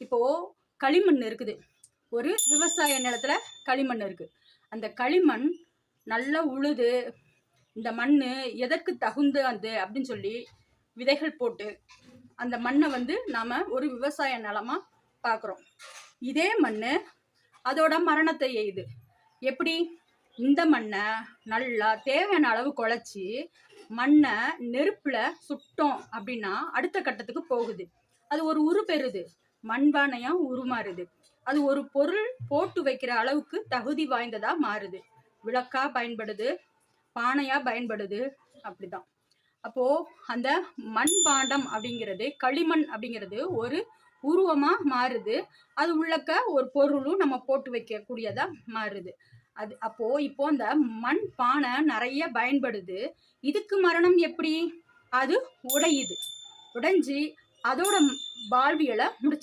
இப்போது களிமண் இருக்குது. ஒரு விவசாய நிலத்துல களிமண் இருக்குது அந்த களிமண் நல்லா உழுது இந்த மண் எதற்கு தகுந்த அந்த அப்படின்னு சொல்லி விதைகள் போட்டு அந்த மண்ணை வந்து நாம் ஒரு விவசாய நிலமா பார்க்குறோம் இதே மண் அதோட மரணத்தை எய்து. எப்படி? இந்த மண்ணை நல்லா தேவையான அளவு குழச்சி மண்ணை நெருப்பில் சுட்டோம் அப்படின்னா அடுத்த கட்டத்துக்கு போகுது. அது ஒரு உரு பெறுது மண்பானையா உருமாறுது. அது ஒரு பொருள் போட்டு வைக்கிற அளவுக்கு தகுதி வாய்ந்ததா மாறுது. விளக்கா பயன்படுது பானையா பயன்படுது அப்படிதான். அப்போ அந்த மண்பாண்டம் அப்படிங்கிறது களிமண் அப்படிங்கிறது ஒரு உருவமா மாறுது. அது உள்ளக்க ஒரு பொருளும் நம்ம போட்டு வைக்கக்கூடியதா மாறுது. அது அப்போ இப்போ அந்த மண் பானை நிறைய பயன்படுது. இதுக்கு மரணம் எப்படி? அது உடையுது. உடைஞ்சி அதோட வாழ்வியலை முடிச்சு